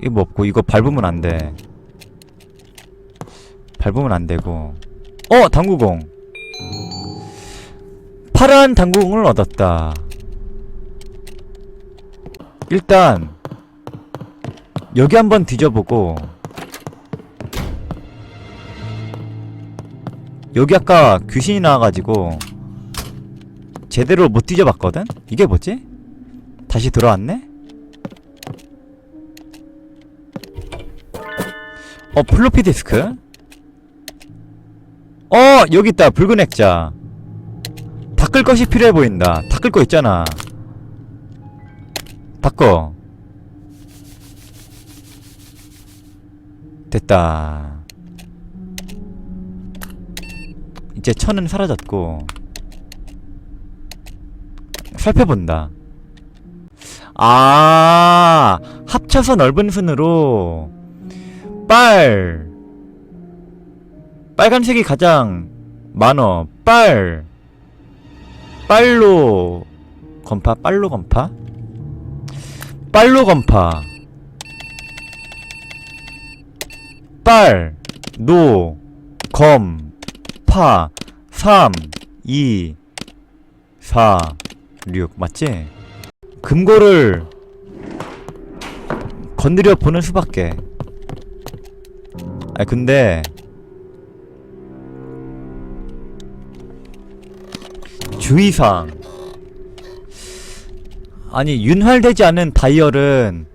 이거 뭐 없고 이거 밟으면 안 돼. 밟으면 안 되고. 어, 당구공. 파란 당구공을 얻었다. 일단 여기 한번 뒤져보고 여기 아까 귀신이 나와가지고 제대로 못 뒤져봤거든? 이게 뭐지? 다시 들어왔네? 어 플로피 디스크? 어 여기 있다. 붉은 액자. 닦을 것이 필요해 보인다. 닦을 거 있잖아. 닦어. 됐다. 이제 천은 사라졌고. 살펴본다. 아 합쳐서 넓은 순으로 빨. 빨간색이 가장 많어. 빨. 빨로 건파? 빨로 건파? 빨로 건파. 빨, 노, 검, 파, 3, 2, 4, 6 맞지? 금고를 건드려 보는 수밖에 아니 근데 주의사항. 아니 윤활되지 않은 다이얼은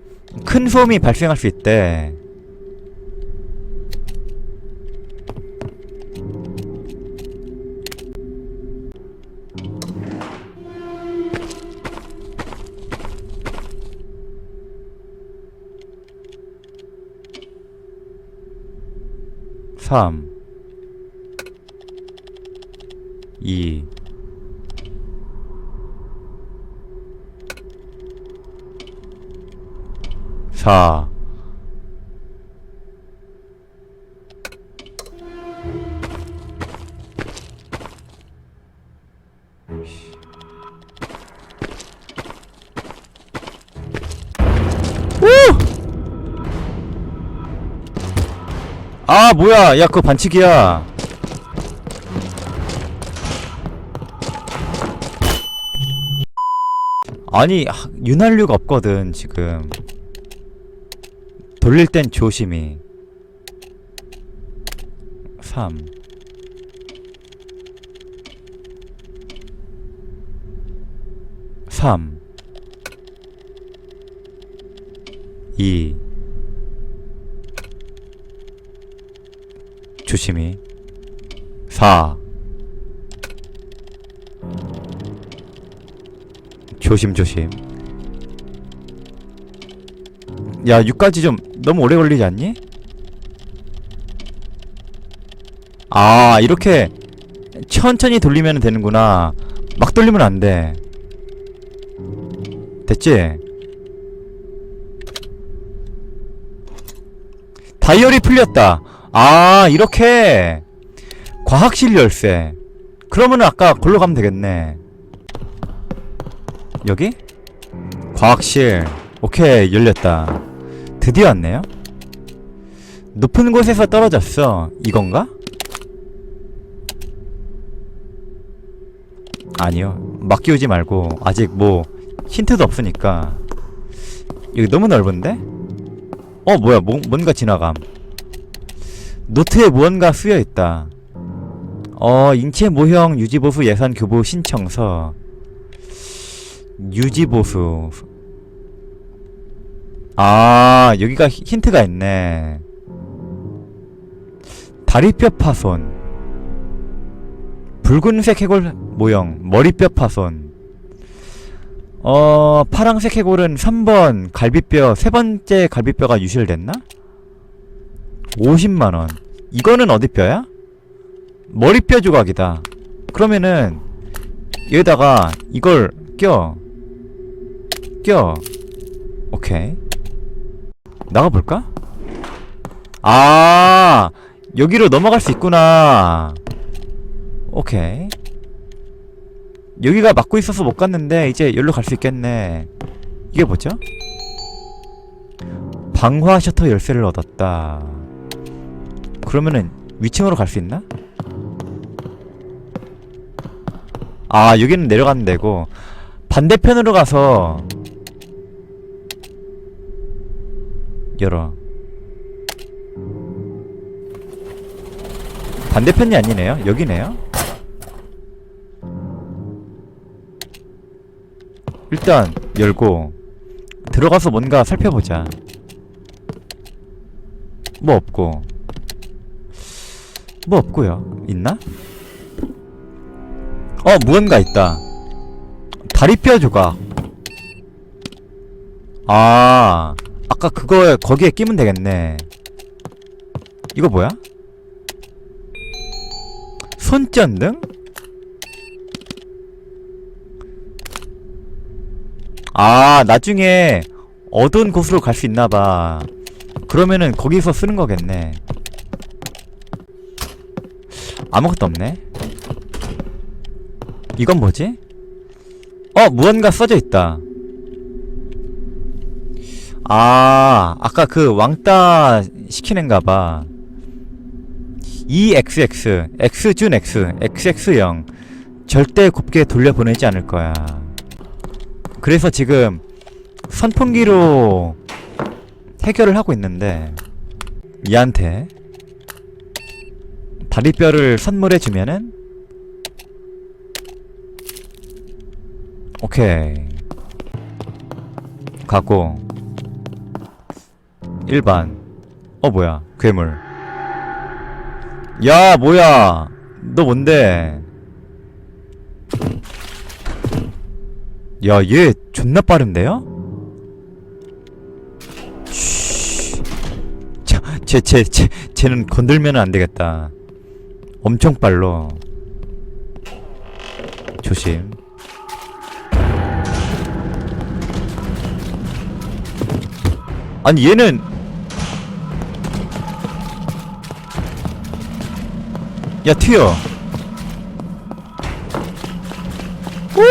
큰 소음이 발생할 수 있대 삼, 이, 사, 아 뭐야. 야 그거 반칙이야. 아니 하- 윤활유가 없거든 지금. 돌릴 땐 조심히. 3 3 2 조심히. 4 조심조심. 야 6까지 좀 너무 오래 걸리지 않니? 아 이렇게 천천히 돌리면 되는구나. 막 돌리면 안돼. 됐지? 다이얼이 풀렸다 아 이렇게. 과학실 열쇠 그러면은 아까 걸로 가면 되겠네. 여기? 과학실. 오케이 열렸다. 드디어 왔네요. 높은 곳에서 떨어졌어. 이건가? 아니요. 맡기우지 말고 아직 뭐 힌트도 없으니까. 여기 너무 넓은데? 어 뭐야. 뭐, 뭔가 지나감 노트에 무언가 쓰여 있다. 어, 인체 모형 유지보수 예산 교부 신청서. 유지보수. 아, 여기가 히- 힌트가 있네. 다리뼈 파손. 붉은색 해골 모형, 머리뼈 파손. 어, 파랑색 해골은 3번 갈비뼈, 세 번째 갈비뼈가 유실됐나? 50만원. 이거는 어디 뼈야? 머리뼈 조각이다. 그러면은, 여기다가 이걸 껴. 껴. 오케이. 나가볼까? 아, 여기로 넘어갈 수 있구나. 오케이. 여기가 막고 있어서 못 갔는데, 이제 여기로 갈 수 있겠네. 이게 뭐죠? 방화 셔터 열쇠를 얻었다. 그러면은 위층으로 갈 수 있나? 아 여기는 내려가면 되고 반대편으로 가서 열어. 반대편이 아니네요? 여기네요? 일단 열고 들어가서 뭔가 살펴보자. 뭐 없고 뭐 없고요 있나? 어 무언가 있다 다리뼈 조각 아 아까 그거에 거기에 끼면 되겠네 이거 뭐야? 손전등? 아 나중에 어두운 곳으로 갈 수 있나봐 그러면은 거기서 쓰는 거겠네 아무것도 없네. 이건 뭐지? 어 무언가 써져 있다. 아 아까 그 왕따 시키는가봐. EXX X준 X XX0 절대 곱게 돌려보내지 않을 거야. 그래서 지금 선풍기로 해결을 하고 있는데 얘한테 다리뼈를 선물해 주면은? 오케이. 가고. 일반. 어 뭐야. 괴물. 야 뭐야. 너 뭔데? 야 얘 존나 빠른데요? 쉬. 자, 쟤, 쟤, 쟤, 쟤는 건들면 안 되겠다. 엄청 빨로. 조심. 아니 얘는 야 튀어. 오!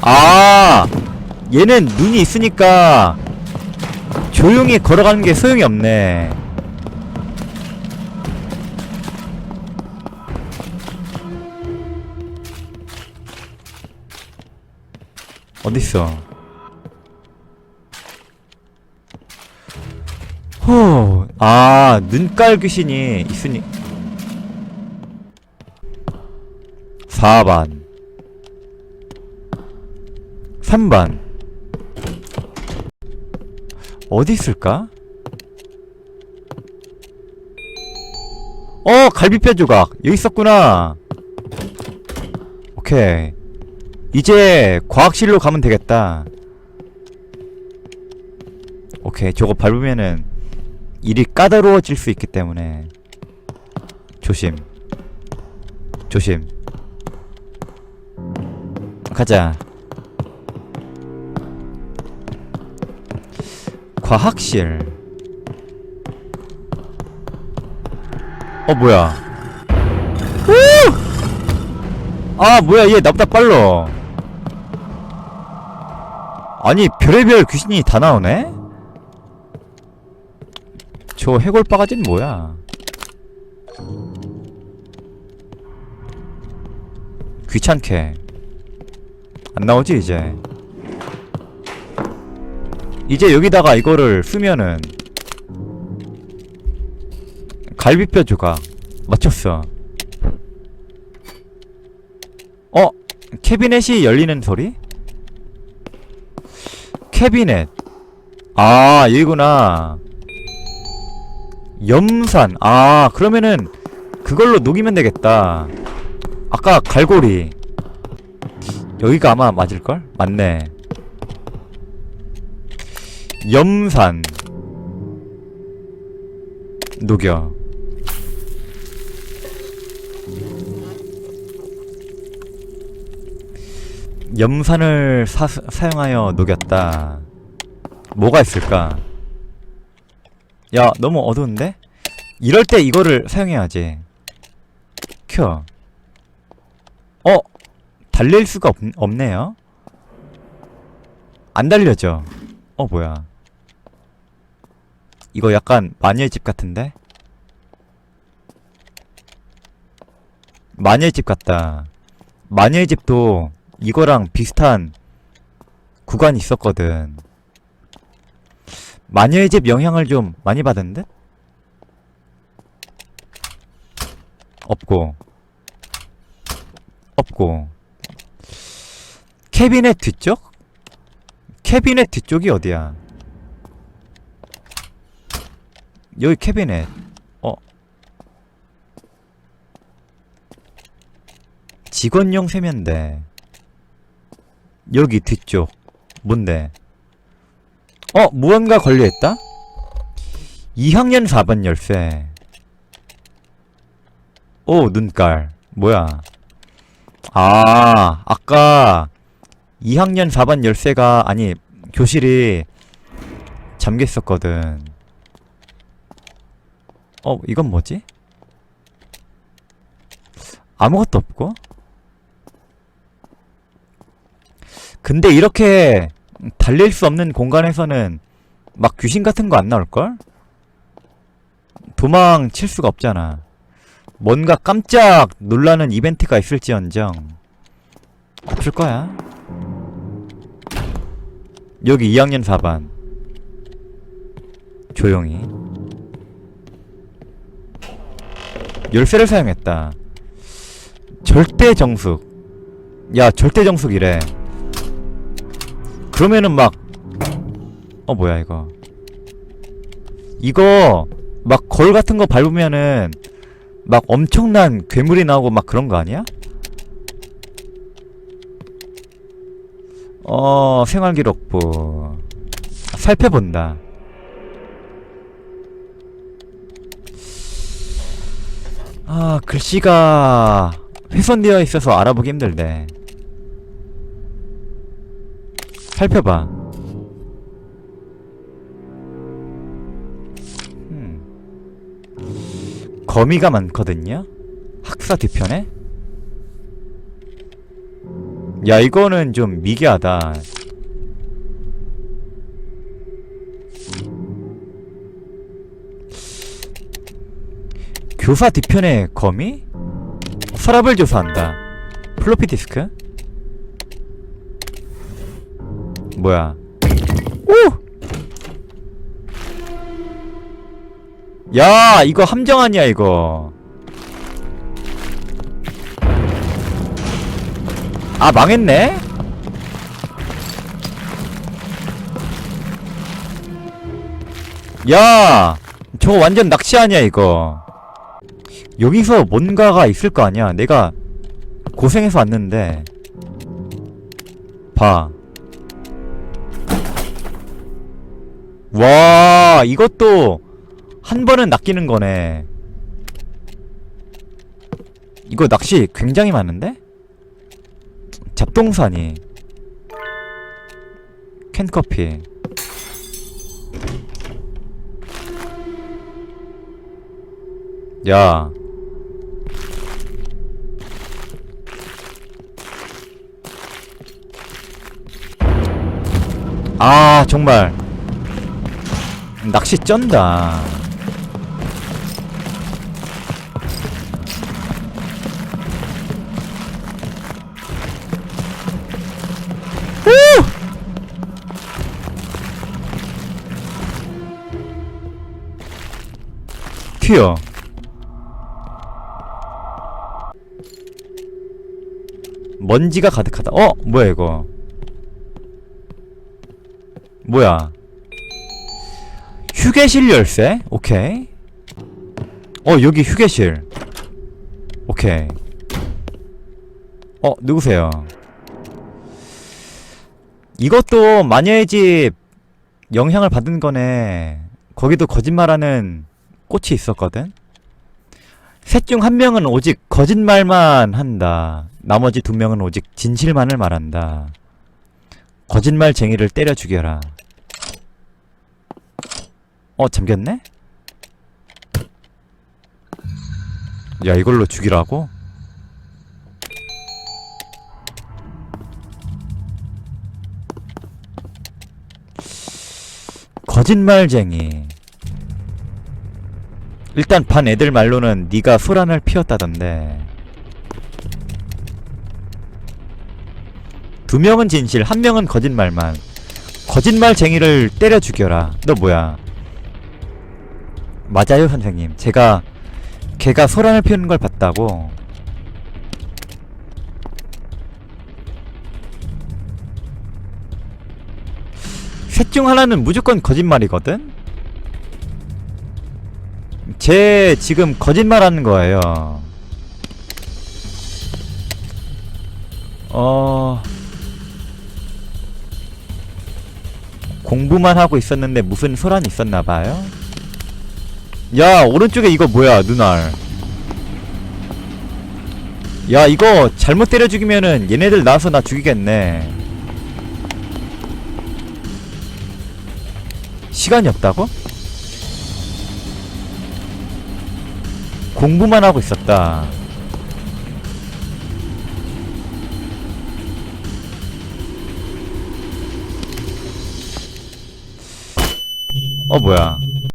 아 얘는 눈이 있으니까 조용히 걸어가는 게 소용이 없네 어딨어 호, 아, 눈깔 귀신이 있으니. 4반. 3반. 어디 있을까? 어, 갈비뼈 조각. 여기 있었구나. 오케이. 이제 과학실로 가면 되겠다. 오케이. 저거 밟으면은 일이 까다로워질 수 있기 때문에 조심. 조심. 가자. 과학실. 어 뭐야? 우! 아 뭐야 얘 나보다 빨라. 아니 별의별 귀신이 다 나오네? 저 해골 바가지는 뭐야? 귀찮게 안 나오지 이제 이제 여기다가 이거를 쓰면은 갈비뼈 조각 맞췄어 어? 캐비넷이 열리는 소리? 캐비넷. 아 여기구나. 염산. 아 그러면은 그걸로 녹이면 되겠다. 아까 갈고리. 여기가 아마 맞을걸? 맞네. 염산. 녹여 염산을 사, 사용하여 녹였다 뭐가 있을까 야 너무 어두운데? 이럴 때 이거를 사용해야지 켜 어? 달릴 수가 없, 없네요 안 달려져. 어, 뭐야. 이거 약간 마녀의 집 같은데? 마녀의 집 같다. 마녀의 집도 이거랑 비슷한 구간이 있었거든. 마녀의 집 영향을 좀 많이 받은 듯? 없고. 없고. 캐비넷 뒤쪽? 캐비넷 뒤쪽이 어디야? 여기 캐비넷. 어. 직원용 세면대. 여기 뒤쪽. 뭔데? 어, 무언가 걸려있다? 2학년 4번 열쇠. 오, 눈깔. 뭐야. 아, 아까 2학년 4반 열쇠가, 아니, 교실이 잠겨 있었거든. 어, 이건 뭐지? 아무것도 없고? 근데 이렇게 달릴 수 없는 공간에서는 막 귀신 같은 거 안 나올걸? 도망칠 수가 없잖아. 뭔가 깜짝 놀라는 이벤트가 있을지언정 없을 거야. 여기 2학년 4반. 조용히. 열쇠를 사용했다. 절대 정숙. 야, 절대 정숙이래. 그러면은 막, 어, 뭐야, 이거. 이거, 막 거울 같은 거 밟으면은, 막 엄청난 괴물이 나오고 막 그런 거 아니야? 어, 생활기록부. 살펴본다. 아, 글씨가 훼손되어 있어서 알아보기 힘들네. 살펴봐. 음. 거미가 많거든요? 학사 뒤편에? 야, 이거는 좀 미개하다. 교사 뒤편에 거미? 서랍을 조사한다. 플로피 디스크? 뭐야? 오! 야, 이거 함정 아니야, 이거. 아, 망했네? 야! 저거 완전 낚시 아니야, 이거. 여기서 뭔가가 있을 거 아니야. 내가 고생해서 왔는데. 봐. 와, 이것도 한 번은 낚이는 거네. 이거 낚시 굉장히 많은데? 잡동사니. 캔커피. 야. 아, 정말. 낚시 쩐다. 우! 튀어. 먼지가 가득하다. 어? 뭐야 이거? 뭐야? 휴게실 열쇠? 오케이. 어, 여기 휴게실. 오케이. 어, 누구세요? 이것도 마녀의 집 영향을 받은 거네. 거기도 거짓말하는 꽃이 있었거든? 셋 중 한 명은 오직 거짓말만 한다. 나머지 두 명은 오직 진실만을 말한다. 거짓말쟁이를 때려 죽여라. 어, 잠겼네? 야, 이걸로 죽이라고? 거짓말쟁이. 일단 반 애들 말로는 네가 소란을 피웠다던데. 두 명은 진실, 한 명은 거짓말만. 거짓말쟁이를 때려 죽여라. 너 뭐야? 맞아요, 선생님. 제가 걔가 소란을 피우는 걸 봤다고. 셋 중 하나는 무조건 거짓말이거든? 쟤 지금 거짓말하는 거예요. 어... 공부만 하고 있었는데 무슨 소란이 있었나봐요? 야 오른쪽에 이거 뭐야 눈알? 야 이거 잘못 때려 죽이면은 얘네들 나와서 나 죽이겠네. 시간이 없다고? 공부만 하고 있었다. 어 뭐야